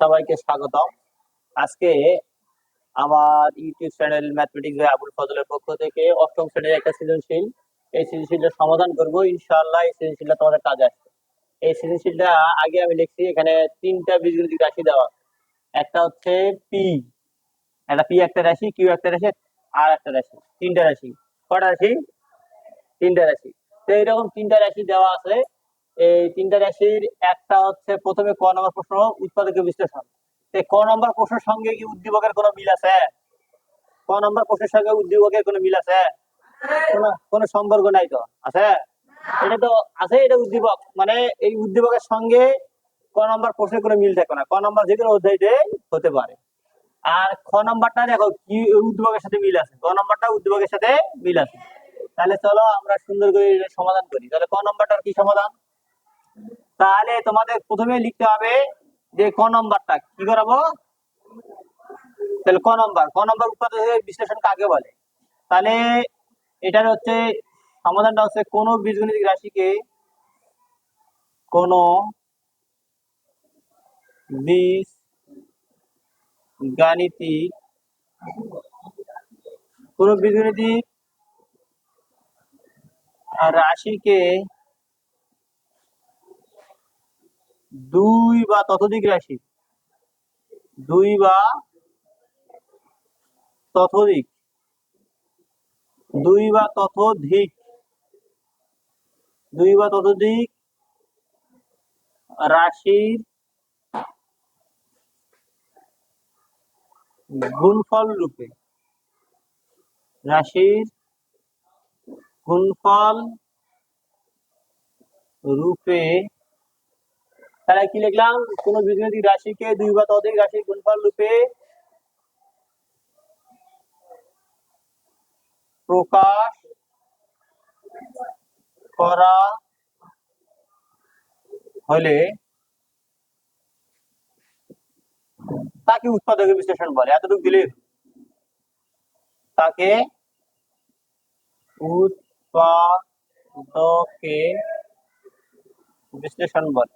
সবাইকে স্বাগতম। আজকে আমার ইউটিউব চ্যানেল ম্যাথমেটিক্স আবুল ফজলের পক্ষ থেকে অষ্টম শ্রেণির একটা সৃজনশীল। এই সৃজনশীলটা সমাধান করব, ইনশাআল্লাহ এই সৃজনশীলটা তোমাদের কাজে আসবে। এই সৃজনশীলটা আগে আমি লিখছি, এখানে তিনটা বীজগণিতিক রাশি দেওয়া। একটা হচ্ছে পি একটা পি একটা রাশি কিউ একটা রাশি আর একটা রাশি, তিনটা রাশি। কটা রাশি? তিনটা রাশি। তো এইরকম তিনটা রাশি দেওয়া আছে। এই তিনটা রাশির একটা হচ্ছে প্রথমে ক নম্বর প্রশ্ন, উৎপাদকীয় বিশ্লেষণ। ক নম্বর প্রশ্নের সঙ্গে কি উদ্দীপকের কোনো মিল আছে? ক নম্বর প্রশ্নের সঙ্গে উদ্দীপকের কোনো মিল আছে? কোনো সম্পর্ক নাই তো? আছে? এটা তো আছে, এটা উদ্দীপক। মানে এই উদ্দীপকের সঙ্গে ক নম্বর প্রশ্নের কোনো মিল থাকে না। ক নম্বর যে কোনো অধ্যায়তে হতে পারে। আর খ নম্বরটা দেখো, কি উদ্দীপকের সাথে মিল আছে? ক নম্বরটা উদ্দীপকের সাথে মিল আছে। তাহলে চলো আমরা সুন্দর করে সমাধান করি। তাহলে ক নম্বরটার কি সমাধান? তাহলে তোমাদের প্রথমে লিখতে হবে যে ক নম্বরটা, কি করাবো? তাহলে ক নম্বর ক নম্বর উৎপাদক বিশ্লেষণ কাকে বলে? তাহলে এটার হচ্ছে সমাধানটা হচ্ছে কোন বীজগণিতিক রাশিকে কোন বীজ গাণিতিক কোন বীজগণিতিক রাশিকে দুই বা ততোধিক রাশি। দুই বা ততোধিক। দুই বা ততোধিক। দুই বা ততোধিক রাশির গুণফল রূপে। রাশির গুণফল রূপে তাহলে কি লিখলাম? কোন বীজগণিতিক রাশিকে দুই বা ততোধিক রাশির গুণফল রূপে প্রকাশ করা হলে তাকে উৎপাদক বিশ্লেষণ বলে। এতটুকু দিলে তাকে উৎপাদকে বিশ্লেষণ বলে।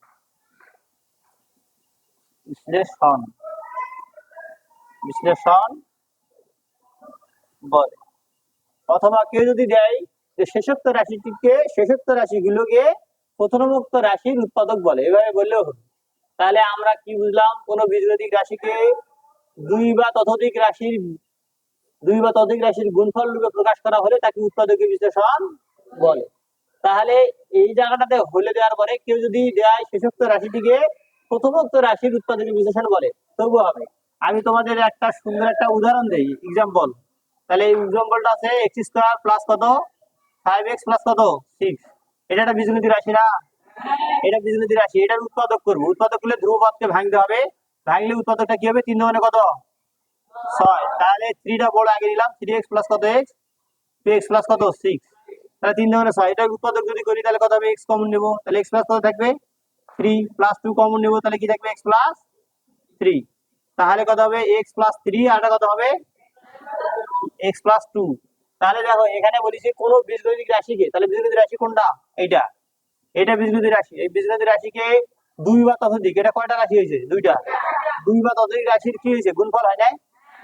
বিশ্লেষণ। বিশ্লেষণ বলে। অথবা কেউ যদি দেয় যে শেষোক্ত রাশিটিকে, শেষোক্ত রাশিগুলোকে প্রথমোক্ত রাশির উৎপাদক বলে, এভাবে বললেও হবে। তাহলে আমরা কি বুঝলাম? কোন বীজগণিতিক রাশিকে দুই বা ততোধিক রাশির, দুই বা ততোধিক রাশির গুণফল রূপে প্রকাশ করা হলে তাকে উৎপাদকীয় বিশ্লেষণ বলে। তাহলে এই জায়গাটাতে হলে দেওয়ার পরে কেউ যদি দেয় শেষোক্ত রাশিটিকে প্রথমোক্ত রাশির উৎপাদকীয় বিশ্লেষণ বলে তবু হবে আমি তোমাদের একটা সুন্দর একটা উদাহরণ দেই এক্সাম্পল তাহলে এই এক্সাম্পলটা আছে এক্স স্কোয়ার প্লাস কত? ফাইভ এক্স প্লাস কত? সিক্স এটা একটা বীজগণিত রাশি না? এটা বীজগণিত রাশি। এটার উৎপাদক করব। উৎপাদক করলে ধ্রুবপদকে ভাঙতে হবে। ভাঙলে উৎপাদকটা কি হবে? তিন দোকানে কত? ছয়। তাহলে থ্রিটা বড় আগে নিলাম। থ্রি এক্স প্লাস কত এক্স টু এক্স প্লাস কত? সিক্স তাহলে তিন দোকানে ছয়। এটার উৎপাদক যদি করি, তাহলে কত হবে? এক্স কমন নেব। তাহলে এক্স প্লাস কত থাকবে? থ্রি প্লাস টু কমন নেব, তাহলে কি থাকবে এক্স প্লাস থ্রি তাহলে কত হবে? প্লাস আরটা কত হবে? প্লাস তাহলে দেখো, এখানে কোন বীজগণিতিক রাশিকে, তাহলে বীজগণিতিক রাশি কোনটা? এইটা। এটা বীজগণিতিক রাশি। এই বীজগণিতিক রাশিকে দুই বা ততোধিক, এটা কয়টা রাশি হয়েছে? দুইটা। দুই বা ততোধিক রাশির কি হয়েছে? গুণফল হয় নাই?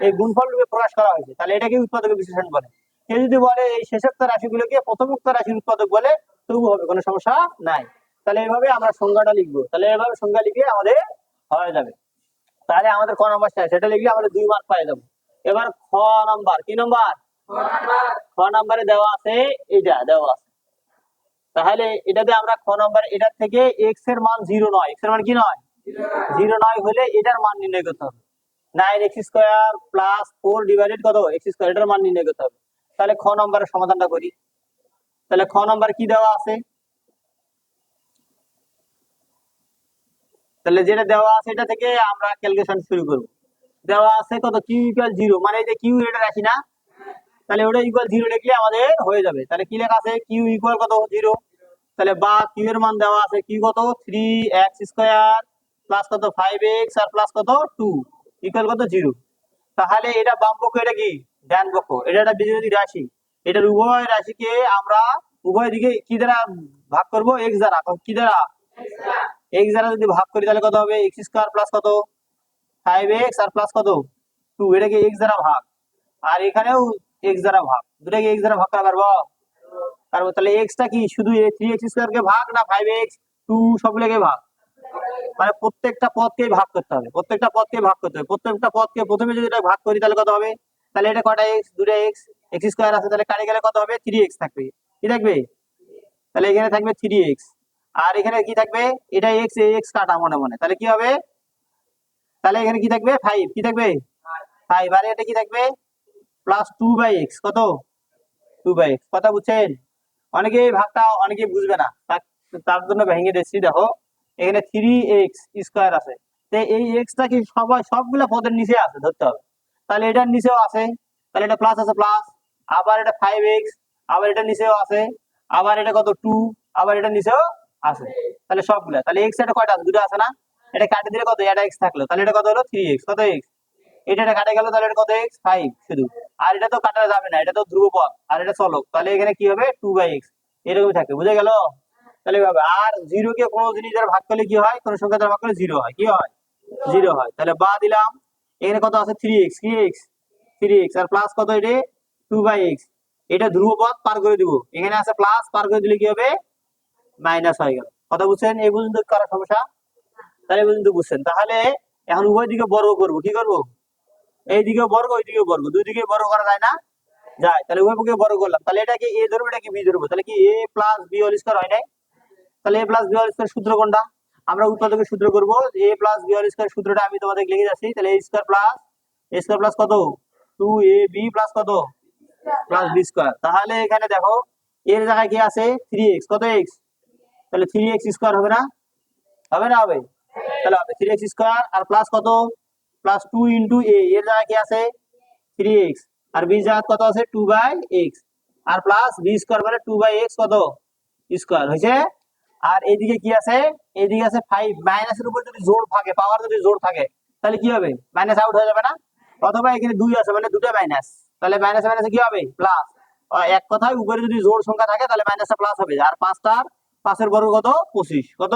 এই গুণফল রূপে প্রকাশ করা হয়েছে। তাহলে এটাকে উৎপাদক বিশ্লেষণ বলে? কেউ যদি বলে এই শেষোক্ত রাশিগুলোকে প্রথমোক্ত রাশির উৎপাদক বলে তবু হবে, কোনো সমস্যা নাই। তাহলে এভাবে আমরা সংজ্ঞাটা লিখব। তাহলে এভাবে সংজ্ঞা লিখে আমাদের হয়ে যাবে। তাহলে আমাদের ক নম্বর শেষ সেটা লিখলে আমাদের দুই মার্ক পাই যাব। এবার খ নাম্বার। কি নাম্বার? খ নাম্বারে। দেওয়া আছে এটা দেওয়া আছে। তাহলে এটাতে আমরা খ নাম্বার এটার থেকে এক্সের মান জিরো নয়। এক্সের মান কি নয়? জিরো নয় হলে এটার মান নির্ণয় করতে হবে। Nine x square plus four divided কত? এক্স স্কোয়ার এটার মান নির্ণয় করতে হবে। তাহলে খ নম্বরের সমাধানটা করি। তাহলে খ নম্বর কি দেওয়া আছে? তাহলে যেটা দেওয়া আছে এটা থেকে আমরা ক্যালকুলেশন শুরু করব। দেওয়া আছে কত? কিউ ইকুয়াল জিরো মানে এই যে কিউ এটা রাখি না? তাহলে ওটা ইকুয়াল জিরো লিখলে আমাদের হয়ে যাবে। তাহলে কি লেখা আছে? কিউ ইকুয়াল কত? জিরো তাহলে বা কিউ এর মান দেওয়া আছে কিউ কত? থ্রি এক্স স্কোয়ার প্লাস কত? ফাইভ এক্স আর প্লাস কত? টু ইকুয়াল কত? জিরো তাহলে এটা বাম পক্ষ এটা কি? ডান পক্ষ। এটা একটা বীজগণিত রাশি। এটার উভয় রাশিকে আমরা উভয় দিকে কি দ্বারা ভাগ করব? এক্স দ্বারা। কি দ্বারা? এক্স দ্বারা যদি ভাগ করি তাহলে কত হবে? এক্স স্কোয়ার প্লাস কত? ফাইভ এক্স আর প্লাস কত? টু এটাকে এক্স দ্বারা ভাগ। আর এখানেও এক্স দ্বারা ভাগ। দুটাকে এক্স দ্বারা ভাগ করা পারব? পারব। তাহলে এক্সটা কি? শুধু থ্রি এক্স স্কোয়ারকে ভাগ না ফাইভ এক্স টু সবগুলোকে ভাগ। মানে প্রত্যেকটা পদকেই ভাগ করতে হবে। প্রত্যেকটা পদকে ভাগ করতে হবে। প্রত্যেকটা পদকে প্রথমে যদি এটা ভাগ করি তাহলে কত হবে? তাহলে এটা কটা এক্স দুটা এক্স এক্স স্কোয়ার আছে। তাহলে কাটে গেলে কত হবে? থ্রি এক্স থাকবে। কি থাকবে? তাহলে এখানে থাকবে থ্রি এক্স আর এখানে কি থাকবে? এটা এক্স এক্স কাটা মনে মনে। তাহলে কি হবে? তাহলে এখানে কি থাকবে? ফাইভ কি থাকবে? ফাইভ আর এটা কি থাকবে? প্লাস টু বাই এক্স কত? টু বাই এক্স কথা বুঝছেন? অনেকে এই ভাগটা অনেকে বুঝবে না। তার- জন্য ভেঙে দিচ্ছি, দেখো। এখানে থ্রি এক্স স্কোয়ার আছে। তো এই এক্সটা কি সবাই সবগুলা পদের নিচে আছে, ধরতে হবে। তাহলে এটার নিচেও আছে। তাহলে এটা প্লাস আছে প্লাস আবার এটা ফাইভ এক্স আবার এটা নিচেও আছে। আবার এটা কত? টু আবার এটা নিচেও আছে। তাহলে সবগুলা, তাহলে এক্স এটা কয়টা দুটো আছে না? এটা কাটে দিলে কত? এটা এক্স থাকল। তাহলে এটা কত হলো? থ্রি এক্স কত এক্স এটা কাটে গেল, তাহলে এটা কত এক্স ফাইভ শুধু। আর এটা তো কাটা যাবে না, এটা তো ধ্রুবপদ আর এটা চলক। তাহলে এখানে কি হবে? টু বাই এক্স এরকমই থাকে, বুঝে গেল? তাহলে এভাবে। আর জিরো কে কোনো জিনিস দ্বারা ভাগ করলে কি হয়? কোনো সংখ্যা দ্বারা ভাগ করলে জিরো হয়। কি হয়? জিরো হয়। তাহলে বা দিলাম, এখানে কত আছে? থ্রি এক্স কি এক্স থ্রি এক্স আর প্লাস কত এটা? টু বাই এক্স এটা ধ্রুবপদ পার করে দিব। এখানে আছে প্লাস পার করে দিলে কি হবে? মাইনাস হয়ে গেল। কথা বুঝছেন? এই পর্যন্ত করার সমস্যা? তাহলে এই পর্যন্ত বুঝছেন। তাহলে এখন উভয় দিকে বর্গ করব। কি করব? এই দিকে বর্গ, ওই দিকে বর্গ। দুই দিকে বর্গ করা যায় না? যায়। তাহলে উভয় পক্ষে বর্গ করলাম। তাহলে এ ধরবো বি ধরবো? তাহলে কি এ প্লাস বি স্কোয়ার হয় নাই? তাহলে এ প্লাস বি স্কোয়ার সূত্র কোনটা? আমরা উৎপাদকের সূত্র করব। A plus b whole square সূত্রটা আমি তোমাদের লিখে যাচ্ছি তাহলে a square plus a square plus কত? টু এ বি প্লাস কত? প্লাস বি স্কোয়ার তাহলে এখানে দেখো, এর জায়গায় কি আছে? থ্রি এক্স কত এক্স তাহলে থ্রি এক্স স্কোয়ার হবে না? হবে না, হবে। তাহলে হবে থ্রি এক্স স্কোয়ার আর প্লাস কত? প্লাস টু ইন্টু এ এর জায়গায় কি আছে? থ্রি এক্স আর বি জায়গা কত আছে? টু বাই এক্স আর প্লাস বি স্কোয়ার মানে টু বাই এক্স কত? স্কোয়ার হয়েছে? আর এইদিকে কি আছে? এইদিকে আছে ফাইভ মাইনাসের উপর যদি জোর থাকে পাওয়ার যদি জোর থাকে, তাহলে কি হবে? মাইনাস আউট হয়ে যাবে না? অথবা এখানে দুই আছে মানে দুটো মাইনাস তাহলে মাইনাস মাইনাসে কি হবে? প্লাস এক কথায় উপরে যদি জোর সংখ্যা থাকে, তাহলে মাইনাসটা প্লাস হবে। আর পাঁচটার পাঁচের বর্গ কত? পঁচিশ। কত?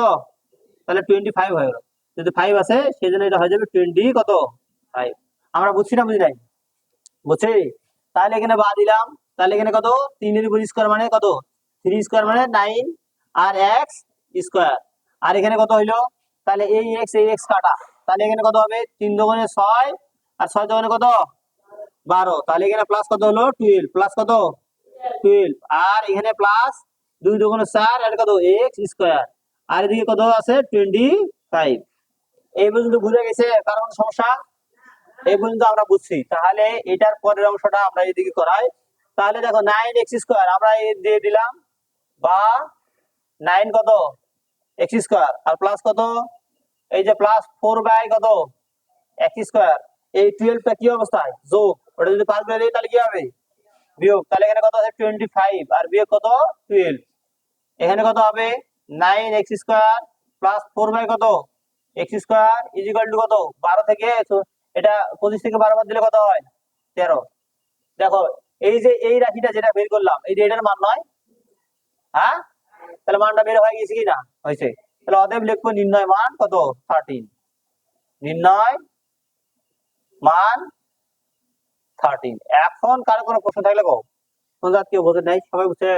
তাহলে টোয়েন্টি ফাইভ হয়ে গেল। যদি ফাইভ আছে সেই জন্য এটা হয়ে যাবে টোয়েন্টি কত? ফাইভ আমরা বুঝছি না বুঝি নাই? বুঝছি? তাহলে এখানে বা দিলাম। তাহলে এখানে কত? তিনের উপর স্কোয়ার মানে কত? থ্রি স্কোয়ার মানে নাইন আর এক্স স্কোয়ার আর এখানে কত হইল? তাহলে এই এক্স এই এক্স কাটা। তাহলে এখানে কত হবে? তিন দোকানে ছয় আর ছয় দোকানে কত? বারো। তাহলে এখানে প্লাস কত হলো? টুয়েলভ প্লাস কত? টুয়েলভ আর এখানে প্লাস দুই দোকানে চার, আর কত? এক্স স্কোয়ার আর এদিকে কত আছে? টোয়েন্টি ফাইভ এই পর্যন্ত বুঝে গেছে। কারণ সমস্যা? এই পর্যন্ত আমরা বুঝছি। তাহলে এটার পরের অংশটা আমরা এদিকে করাই। তাহলে দেখো নাইন এক্স স্কোয়ার আমরা দিয়ে দিলাম বা নাইন কত? এক্স স্কোয়ার আর প্লাস কত? এই যে প্লাস ফোর বাই কত? এক্স স্কোয়ার এই টুয়েলভটা কি অবস্থায়? যোগ। ওটা যদি পার করে দিই, তাহলে কি হবে? বিয়োগ। তাহলে এখানে কত আছে? টোয়েন্টি ফাইভ আর বিয়োগ কত? টুয়েলভ এখানে কত হবে? Nine x square plus four by কত? এক্স স্কোয়ার ইজিকাল টু কত? বারো থেকে এটা পঁচিশ থেকে বারো বাদ দিলে কত হয়? তেরো। দেখো, এই যে এই রাশিটা যেটা বের করলাম, এই যে এটার মান নয়। হ্যাঁ? তাহলে মানটা বের হয়ে গেছে কি না? হয়েছে। তাহলে অতএব লিখব নির্ণয় মান কত? থার্টিন নির্ণয় মান থার্টিন এখন কারও কোনো প্রশ্ন থাকলে কোন জাত কেউ বোঝে নাই? সবাই বুঝছে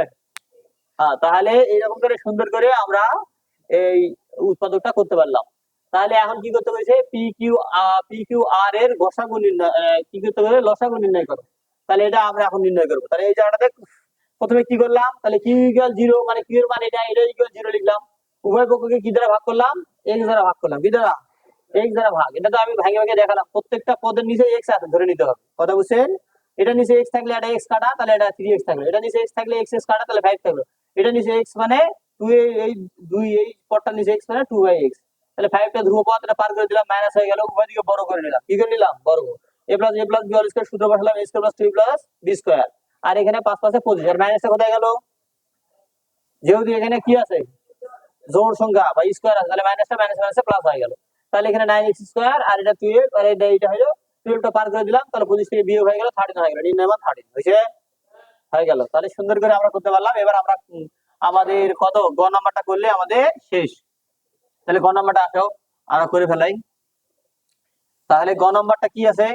হ্যাঁ তাহলে এইরকম করে সুন্দর করে আমরা এই উৎপাদকটা করতে পারলাম। তাহলে এখন কি করতে হয়েছে? পি কিউ পি কিউ আর এর গসাগু নির্ণয় কি করতে হবে? লসাগু নির্ণয় করো। তাহলে এটা আমরা এখন নির্ণয় করব। তাহলে এই জায়গাটাতে প্রথমে কি করলাম? তাহলে কিউ ইকুয়াল জিরো মানে কিউ এর মানে এটা এটা ইকুয়াল জিরো লিখলাম। উভয় পক্ষকে কি দ্বারা ভাগ করলাম? এক্স দ্বারা ভাগ করলাম। কি দ্বারা? এক্স দ্বারা ভাগ। এটা তো আমি ভাগে ভাগে দেখালাম। প্রত্যেকটা পদের নিচে এক্স আছে, ধরে নিতে হবে। কথা বুঝছেন? এটা নিচে এক্স থাকলে এটা এক্স কাটা, তাহলে এটা থ্রি এক্স থাকল। এটা নিচে এক্স থাকলে এক্স এক্স কাটা, তাহলে ফাইভ থাকল। এটা নিচে এক্স মানে টু এই দুই এই নিচে এক্স মানে টু বাই এক্স তাহলে ফাইভটা এটা পার করে দিলাম মাইনাস হয়ে গেল, উভয় দিকে বড় করে নিলাম। কি করে নিলাম? বর্গ। A plus a plus square সূত্র a square plus two plus b square আর এখানে পাঁচ পাঁচে পঁচিশ, আর কোথায় গেল? যেহেতু এখানে কি আছে? জোড় সংখ্যা, বা স্কয়ার আছে, তাহলে মাইনাসটা মাইনাস মাইনাসে প্লাস হয়ে গেল। তাহলে এখানে নাইন এক্স স্কয়ার আর এটা টুয়েলভ আর এটা এটা হলো টুয়েলভটা পার করে দিলাম, তাহলে পঁচিশ থেকে বিয়োগ হয়ে গেল থার্টিন হয়ে গেল, নির্ণয় থার্টিন হয়েছে? হয়ে গেল। তাহলে সুন্দর করে আমরা করতে পারলাম। এবার আমরা আমাদের কত? গ নাম্বারটা করলে আমাদের শেষ। তাহলে গ নাম্বারটা আসো আমরা করে ফেলাই। তাহলে গ নম্বরটা কি আছে?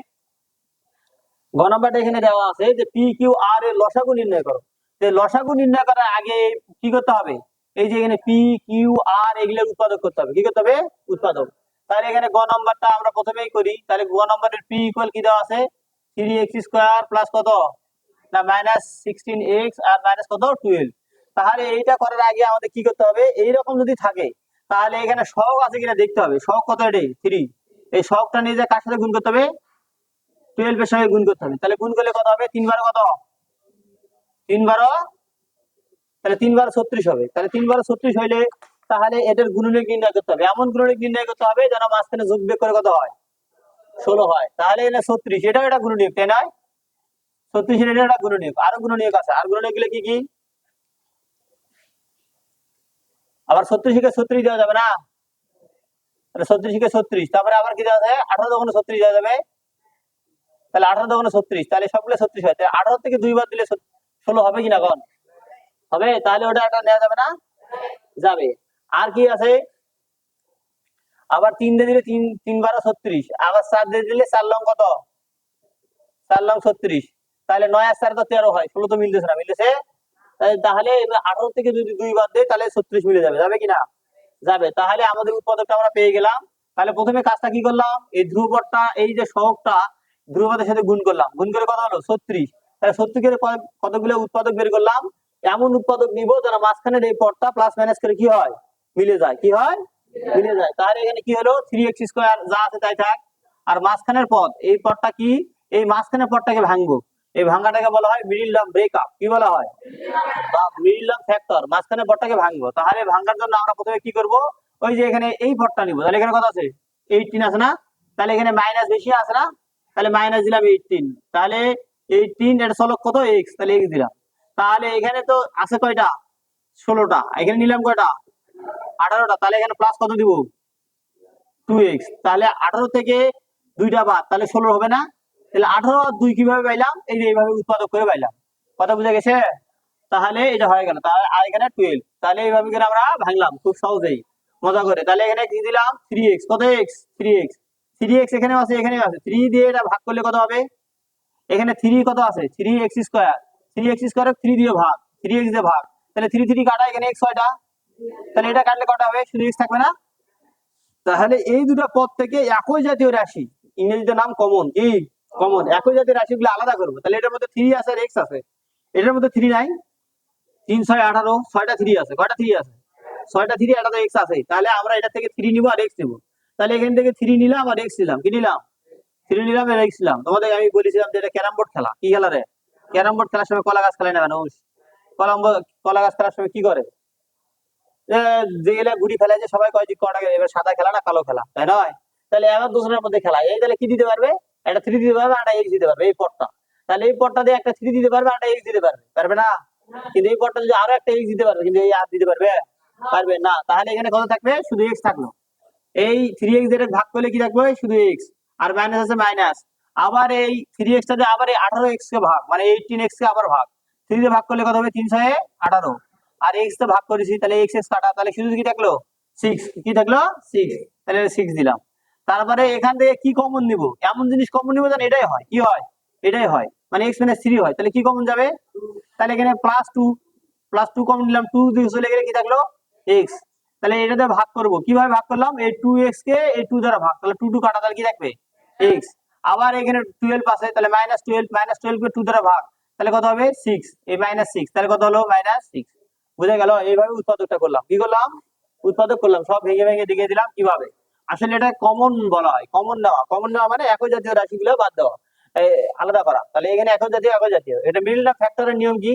গ নম্বরটা এখানে দেওয়া আছে যে পি কিউ আর এর লসাগু নির্ণয় করো। লসাগু নির্ণয় করার আগে কি করতে হবে? এই যে এখানে পি কিউ আর এগুলোর উৎপাদক করতে হবে। কি করতে হবে? উৎপাদক। তাহলে এখানে গ নম্বরটা আমরা প্রথমেই করি। তাহলে গ নম্বরের পি ইকুয়াল কি দেওয়া আছে? থ্রি এক্স স্কোয়ার প্লাস কত? না মাইনাস সিক্সটিন এক্স আর মাইনাস কত? টুয়েলভ তাহলে এইটা করার আগে আমাদের কি করতে হবে? এইরকম যদি থাকে, তাহলে এখানে শখ আছে কিনা দেখতে হবে। শখ কত এটি? থ্রি এই শখটা নিয়ে যে কার সাথে গুণ করতে হবে? টুয়েলভ এর সঙ্গে গুণ করতে হবে। তাহলে গুণ করলে কত হবে? তিন বারো কত? তিন বারো তাহলে তিন বারো ছত্রিশ হবে। তাহলে তিন বারো ছত্রিশ হইলে তাহলে এটার গুণনীয় নির্ণয় করতে হবে। এমন গুণনীয় নির্ণয় করতে হবে যেন মাঝখানে যোগ বিয়োগ করে কত হয়? ষোলো হয়। তাহলে এটা ছত্রিশ। এটাও এটা গুণনীয়ক, তাই নয়? ছত্রিশ এটা একটা গুণনীয়ক, আরও গুণনীয়ক আছে। আর গুণনীয়কগুলো কি কি? আবার ছত্রিশকে ছত্রিশ দেওয়া যাবে না? ছত্রিশকে ছত্রিশ তারপরে আবার কি দেওয়া যায় আঠারো দোকানে ছত্রিশ দেওয়া যাবে। তাহলে আঠারো দোকানে ছত্রিশ, তাহলে সবগুলো ছত্রিশ হয়। আঠারো থেকে দুইবার দিলে ষোলো হবে কিনা কন? হবে? তাহলে ওটা একটা নেওয়া যাবে না? যাবে। আর কি আছে? আবার তিন দিয়ে দিলে তিন তিন বারো ছত্রিশ। আবার চার দিয়ে দিলে চার লং কত? চার লং ছত্রিশ। তাহলে নয় আর চার তো তেরো হয়, ষোলো তো মিলতেছে না, মিলতেছে? তাহলে- আঠারো থেকে যদি দুই বাদ দেয় তাহলে ছত্রিশ মিলে যাবে যাবে কিনা? যাবে, তাহলে আমাদের উৎপাদকটা আমরা পেয়ে গেলাম। তাহলে প্রথমে কাজটা কি করলাম? এই ধ্রুবকটা, এই যে সহগটা ধ্রুবকের সাথে গুণ করলাম। গুণ করে কত হলো? ছত্রিশ। তাহলে ছত্রিশের কতগুলো উৎপাদক বের করলাম? এমন উৎপাদক নিব যারা মাঝখানের এই পদটা প্লাস মাইনাস করে কি হয়? মিলে যায়, কি হয়? মিলে যায়। তাহলে এখানে কি হলো? থ্রি এক্স স্কোয়ার যা আছে তাই থাক। আর মাঝখানের পদ, এই পদটা কি? এই মাঝখানের পদটাকে ভাঙবো। এই ভাঙাটাকে বলা হয় মিডিল লাম ব্রেকআপ। কি বলা হয়? বা মিডিল লাম ফ্যাক্টর মাঝখানের পদটাকে ভাঙবো। তাহলে ভাঙার জন্য আমরা প্রথমে কি করব? ওই যে এখানে এই পদটা নিব। তাহলে এখানে কত আছে? এইটিন আছে না? তাহলে এখানে মাইনাস বেশি আছে না? তাহলে মাইনাস দিলাম এইটিন তাহলে এইটিন এটা চলক কত? এক্স তাহলে এক্স দিলাম। তাহলে এখানে তো আছে কয়টা? ষোলোটা। এখানে নিলাম কয়টা? আঠারোটা। তাহলে এখানে প্লাস কত দিব? টু এক্স তাহলে আঠারো থেকে দুইটা বাদ। তাহলে ষোলো হবে না? তাহলে আঠারো আর দুই কীভাবে পাইলাম? এই যে এইভাবে উৎপাদক করে পাইলাম। কথা বুঝা গেছে? তাহলে এটা হয়ে গেল। তাহলে আর এখানে টুয়েলভ তাহলে এইভাবে করে আমরা ভাঙলাম খুব সহজেই। মজা করে। তাহলে এখানে কি দিলাম? থ্রি এক্স কত x three x three x এখানে আছে এখানে আছে। থ্রি দিয়ে এটা ভাগ করলে কত হবে? এখানে থ্রি কত আছে? Three x square three x square three দিয়ে ভাগ। থ্রি এক্স দিয়ে ভাগ। তাহলে থ্রি থ্রি কাটা এখানে এক্স ছয়টা। তাহলে এটা কাটলে কটা হবে? শুধু এক্স থাকবে না? তাহলে এই দুটা পদ থেকে একই জাতীয় রাশি। ইংরেজিতে নাম কমন কি কমন একই জাতীয় রাশিগুলো আলাদা করব। তাহলে এটার মধ্যে থ্রি আছে আর এক্স আছে। এটার মধ্যে থ্রি নাই। তিন, ছয়, আঠারো, ছয়টা থ্রি আছে, কয়টা থ্রি আছে? ছয়টা থ্রি একটা এক্স আছে তাহলে আমরা এটা থেকে থ্রি নিবো আর এক্স নিবো। তাহলে এখান থেকে থ্রি নিলাম আর এক্স নিলাম। কি নিলাম? থ্রি নিলাম আর এক্স নিলাম। তোমাদের আমি বলেছিলাম যে এটা ক্যারাম বোর্ড খেলা। কি খেলা রে? ক্যারাম বোর্ড খেলার সময় কলা গাছ খেলায় না কেন? কলাম কলা গাছ খেলার সময় কি করে? যে গেলে গুড়ি ফেলে যে সবাই কয় যে কটা এবার সাদা খেলা না কালো খেলা। তাই নয়? তাহলে এবার দুজনের মধ্যে খেলা। এই তাহলে কি দিতে পারবে? একটা থ্রি দিতে পারবে একটা এক্স দিতে পারবে, এই পটটা। তাহলে এই পটটা দিয়ে একটা থ্রি দিতে পারবে একটা এক্স দিতে পারবে পারবে না? কিন্তু এই পটটা যদি আরও একটা এক্স দিতে পারবে, কিন্তু এই আর দিতে পারবে? পারবে না। তাহলে এখানে কত থাকবে? শুধু এক্স থাকল। এই থ্রি এক্স যেটা ভাগ করলে কি থাকবে? শুধু এক্স আর মাইনাস আছে মাইনাস আবার এই থ্রি এক্সটা দিয়ে আবার এই আঠারো এক্স কে ভাগ মানে এইটিন এক্স কে আবার ভাগ। থ্রি দিয়ে ভাগ করলে কত হবে? তিনশো আঠারো। আর এক্স তো ভাগ করেছি, তাহলে এক্স এক্স কাটা, তাহলে শুধু কি থাকল? সিক্স কি থাকল? সিক্স তাহলে সিক্স দিলাম। তারপরে এখান থেকে কি কমন নিব? এমন জিনিস কমন নিব যেন এটাই হয়। কি হয়? এটাই হয়। মানে এক্স মাইনাস থ্রি হয়। তাহলে কি কমন যাবে? তাহলে এখানে plus two plus two common নিলাম। টু দিয়ে চলে গেলে কি থাকল? এক্স তাহলে এটা দিয়ে ভাগ করব। কীভাবে ভাগ করলাম? এই টু এক্স কে এই টু দ্বারা ভাগ। তাহলে টু টু কাটা তাহলে কি থাকবে? এক্স আবার এখানে টুয়েলভ আছে। তাহলে মাইনাস টুয়েলভ মাইনাস টুয়েলভ কে টু দ্বারা ভাগ। তাহলে কত হবে? সিক্স এই মাইনাস সিক্স তাহলে কত হলো? মাইনাস সিক্স বুঝে গেল? এইভাবে উৎপাদকটা করলাম। কি করলাম? উৎপাদক করলাম। সব ভেঙে ভেঙে দেখিয়ে দিলাম। কীভাবে? আসলে এটা কমন বলা হয়। কমন নেওয়া। কমন নেওয়া মানে একই জাতীয় রাশিগুলো বাদ দেওয়া। আলাদা করা। তাহলে এখানে একই জাতীয় একই জাতীয়। এটা মিডিল ফ্যাক্টরের নিয়ম কি?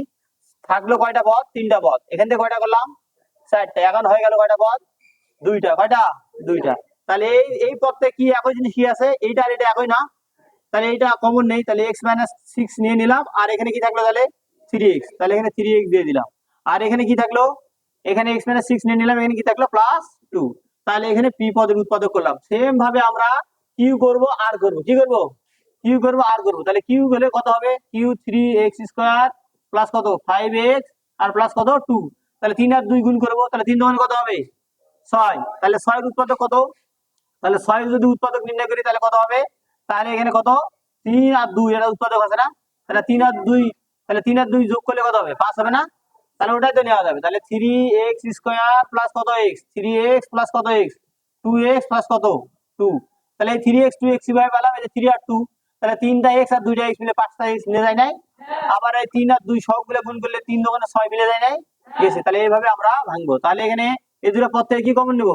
থাকল কয়টা পদ? তিনটা পদ। এখান থেকে কয়টা করলাম? চারটা। এখন হয়ে গেল কয়টা পদ? দুইটা। কয়টা? দুইটা। তাহলে এই এই পদতে কি একই জিনিস কি আছে? এইটা আর এটা একই না? তাহলে এইটা কমন নেই। তাহলে এক্স মাইনাস সিক্স নিয়ে নিলাম। আর এখানে কি থাকল তাহলে? থ্রি এক্স তাহলে এখানে থ্রি এক্স দিয়ে দিলাম। আর এখানে কি থাকল? এখানে এক্স মাইনাস সিক্স নিয়ে নিলাম। এখানে কি থাকল? প্লাস টু তাহলে এখানে পি পদের উৎপাদক করলাম। সেম ভাবে আমরা কিউ করব আর করব। কি করব? কিউ করব আর করব। তাহলে কিউ হলে কত হবে? Q three x square plus কত? ফাইভ এক্স আর প্লাস কত? টু তাহলে তিন আর দুই গুণ করব, তাহলে তিন দোকানে কত হবে? ছয়। তাহলে ছয়ের উৎপাদক কত? তাহলে ছয় যদি উৎপাদক নির্ণয় করি, তাহলে কত হবে? তাহলে এখানে কত? তিন আর দুই, এটা উৎপাদক আছে না? তাহলে তিন আর দুই, তাহলে তিন আর দুই যোগ করলে কত হবে? পাঁচ হবে না? তাহলে ওটাই তো নেওয়া যাবে। তাহলে থ্রি এক্স স্কোয়ার প্লাস কত এক্স থ্রি এক্স প্লাস কত এক্স টু এক্স প্লাস কত? টু তাহলে থ্রি এক্স টু এক্স কীভাবে পেলাম? এই যে থ্রি আর টু তাহলে তিনটা এক্স আর দুইটা এক্স মিলে পাঁচটা এক্স মিলে যায় নাই। আবার এই তিন আর দুই সবগুলো গুণ করলে তিন দোকানে ছয় মিলে যায় নাই। গেছে। তাহলে এইভাবে আমরা ভাঙবো। তাহলে এখানে এই দুটো পদ থেকে কি কমন নেব?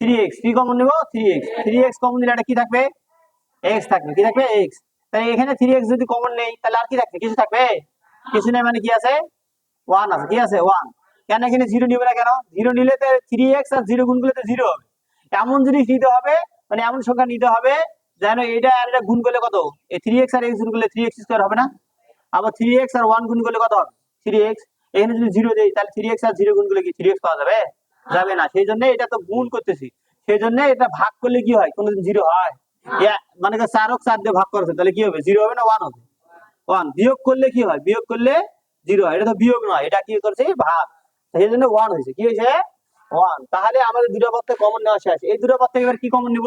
থ্রি এক্স কি কমন নেব? Three x three x common দিলে এটা কি থাকবে? এক্স থাকবে। কি থাকবে? এক্স তাহলে এখানে থ্রি এক্স যদি কমন নেই, তাহলে আর কি থাকবে? কিছু থাকবে? কিছু নেই মানে কি আছে? ওয়ান আছে কি আছে? ওয়ান কেন এখানে জিরো নিবে না কেন? জিরো নিলে থ্রি এক্স আর জিরো গুণ করলে জিরো হবে। এমন জিনিস নিতে হবে মানে এমন সংখ্যা নিতে হবে যেন এটা আর এটা গুণ করলে কত এই থ্রি এক্স আর এক্স গুণ করলে থ্রি এক্স স্কোয়ার হবে না? আবার থ্রি এক্স আর ওয়ান গুণ করলে কত হবে? থ্রি এক্স এখানে যদি জিরো দেই, তাহলে থ্রি এক্স আর জিরো গুণ করলে কি থ্রি এক্স পাওয়া যাবে? যাবে না। সেই জন্য এটা তো গুণ করতেছি। সেই জন্য এটা ভাগ করলে কি হয়? কোনোদিন জিরো হয়। মানে চার হোক চার দিয়ে ভাগ করেছে, তাহলে কি হবে? জিরো হবে না? ওয়ান হবে। ওয়ান বিয়োগ করলে কি হয়? বিয়োগ করলে জিরো, এটা তো বিয়োগ নয়, এটা কি করছে? ভাগ। সেই জন্য ওয়ান হয়েছে। কি হয়েছে? ওয়ান তাহলে আমাদের দুটো পদ থেকে কমন নেওয়া এই পদ থেকে এবার কি কমন নিব?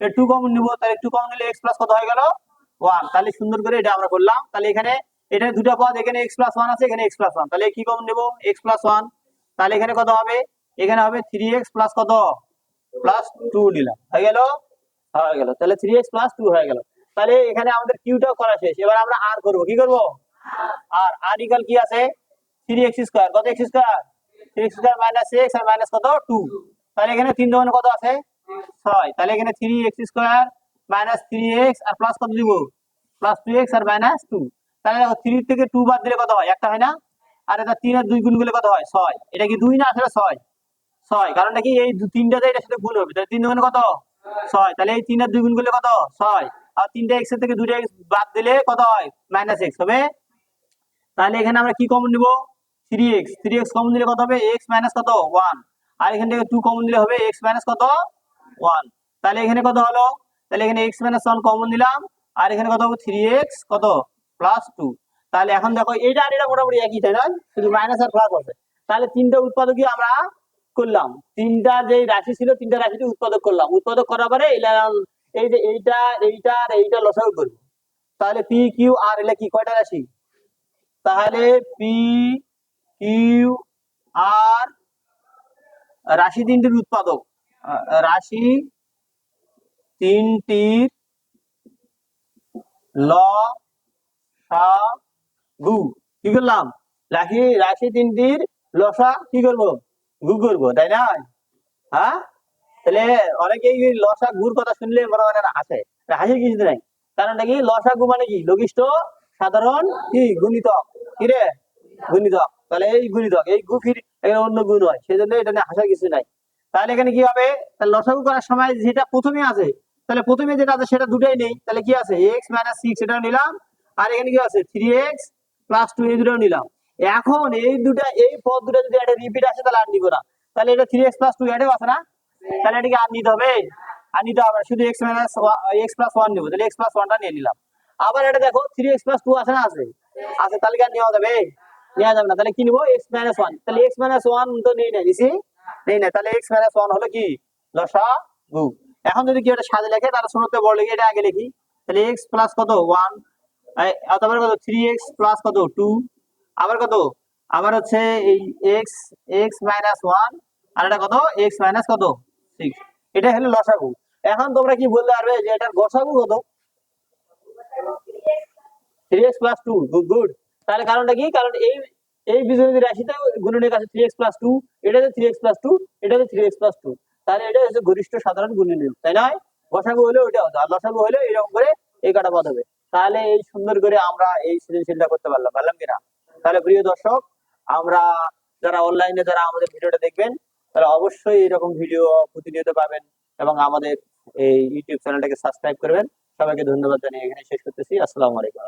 টু কমন নিব। তাহলে টু কমন নিলে এক্স প্লাস কত হয়ে গেল? ওয়ান তাহলে সুন্দর করে এটা আমরা করলাম। তাহলে এখানে, এটা পদ, এখানে এক্স প্লাস ওয়ান আছে, এখানে এক্স প্লাস ওয়ান তাহলে কি কমন এক্স প্লাস ওয়ান তাহলে এখানে কত হবে? এখানে হবে থ্রি এক্স প্লাস কত? প্লাস টু নিলাম। হয়ে গেল? হয়ে গেল। তাহলে থ্রি এক্স প্লাস টু হয়ে গেল। তাহলে এখানে আমাদের কিউটাও করা শেষ। এবার আমরা আর করব। কি করব? আর আর ইকাল কি আছে? থ্রি এক্স স্কোয়ার কত x square three x square minus x আর মাইনাস কত? টু তাহলে এখানে তিন দোকানে কত আছে? ছয়। তাহলে এখানে three x square minus three x আর প্লাস কত দিব প্লাস টু এক্স আর মাইনাস টু তাহলে দেখো থ্রি থেকে টু বাদ দিলে কত হয়? একটা হয় না? আর এটা তিন আর দুই গুণ করলে কত হয়? ছয়। এটা কি দুই না আসলে ছয়? ছয়। কারণটা কি এই তিনটাতে এটার সাথে গুণ হবে। তাহলে তিন দোকানে কত? ছয়। তাহলে এই তিন আর দুই গুণ করলে কত? ছয়। আর তিনটা এক্স থেকে দুইটা এক্স বাদ দিলে কত হয়? মাইনাস এক্স হবে? তাহলে এখানে আমরা কি কমন নিব? Three x three x common দিলে কত হবে? এক্স মাইনাস কত? ওয়ান আর এখান থেকে টু কমন দিলে হবে এক্স মাইনাস কত? ওয়ান তাহলে এখানে কত হলো? তাহলে এখানে এক্স মাইনাস ওয়ান কমন দিলাম আর এখানে কত হবে? থ্রি এক্স কত? প্লাস টু তাহলে এখন দেখো এটা আর এটা মোটামুটি একই, তাই নয়? শুধু মাইনাস আর প্লাস আছে। তাহলে তিনটা উৎপাদকই আমরা করলাম। তিনটা যে রাশি ছিল, তিনটা রাশিতে উৎপাদক করলাম। উৎপাদক করার পরে এই যে এইটা এইটা আর এইটা লসাগু করব। তাহলে পি কিউ আর এলে কি? কয়টা রাশি? তাহলে পি কিউ আর রাশি তিনটির উৎপাদক। রাশি তিনটির ল গু। কি করলাম? রাশি রাশি তিনটির লসা কি করব? গু করব, তাই না? হ্যাঁ? তাহলে অনেকেই লসা গুর কথা শুনলে মনে হয় না হাসে কিছু নাই। কারণটা কি? লসা গু মানে কি? লঘিষ্ঠ, সাধারণ কি? গুণিতক। কি রে গুণিতক তাহলে এই এই গু ফির এখানে অন্য গুণ হয় সেই জন্য এটা কিছু নাই। তাহলে এখানে কি হবে? লসাগু করার সময় যেটা প্রথমে আছে, তাহলে প্রথমে যেটা আছে সেটা দুটাই নেই। তাহলে কি আছে? এক্স মাইনাস সিক্স এটা নিলাম। আর এখানে কি আছে? থ্রি এক্স প্লাস টু এই দুটো নিলাম। এখন এই দুটা, এই পদ দুটো যদি একটা রিপিট আসে, তাহলে আর নিব না। তাহলে এটা থ্রি এক্স প্লাস টু এটাও আছে না? তাহলে এটাকে আর নিতে হবে? আর নিতে হবে শুধু x minus x plus one নিবো। তাহলে এক্স প্লাস ওয়ানটা নিয়ে নিলাম। আবার এটা দেখো থ্রি এক্স প্লাস টু আছে না আছে? আছে তাহলে কি যাবে? নেওয়া যাবে না, তাহলে কি এক্স মাইনাস ওয়ান তাহলে এক্স মাইনাস ওয়ান তো নেই না, নিছি? নেই না, তাহলে এক্স মাইনাস ওয়ান হলো কি? লসা গু এখন যদি কেউ সাজে লেখে, তাহলে শুরুতে বড় লিখে এটা আগে লিখি। তাহলে এক্স প্লাস কত? ওয়ান তারপরে কত? থ্রি এক্স প্লাস কত? টু আবার কত? আবার হচ্ছে এই এক্স এক্স মাইনাস ওয়ান আর এটা কত? এক্স মাইনাস কত? সিক্স এটা হলো লসাগু। এখন তোমরা কি বলতে পারবে যে এটার গসাগু কত? Three x plus two good তাহলে কারণটা কি? কারণ এই এই বীজগণিত কাছে three x plus two three x plus two three x plus two তাহলে এটা হচ্ছে গরিষ্ঠ সাধারণ গুণনীয় তাই নয়? হলে ওইটা হতো, আর লসাগু হলে এরকম করে এই কাটা হবে। তাহলে এই সুন্দর করে আমরা এই সৃজনশীলটা করতে পারলাম পারলাম কিনা? তাহলে প্রিয় দর্শক, আমরা যারা অনলাইনে যারা আমাদের ভিডিওটা দেখবেন তারা অবশ্যই এরকম ভিডিও প্রতিনিয়ত পাবেন এবং আমাদের এই ইউটিউব চ্যানেলটাকে সাবস্ক্রাইব করবেন। সবাইকে ধন্যবাদ জানিয়ে এখানে শেষ করতেছি। আসসালামু আলাইকুম।